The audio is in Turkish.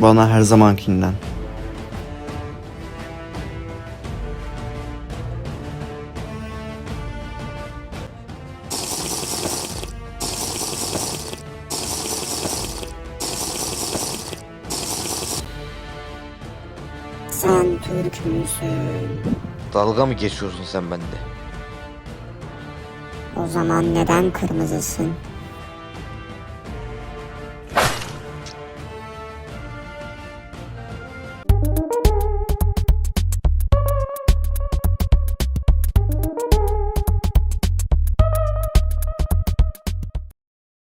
bana her zamankinden. Sen Türk müsün? Dalga mı geçiyorsun sen bende? O zaman neden kırmızısın?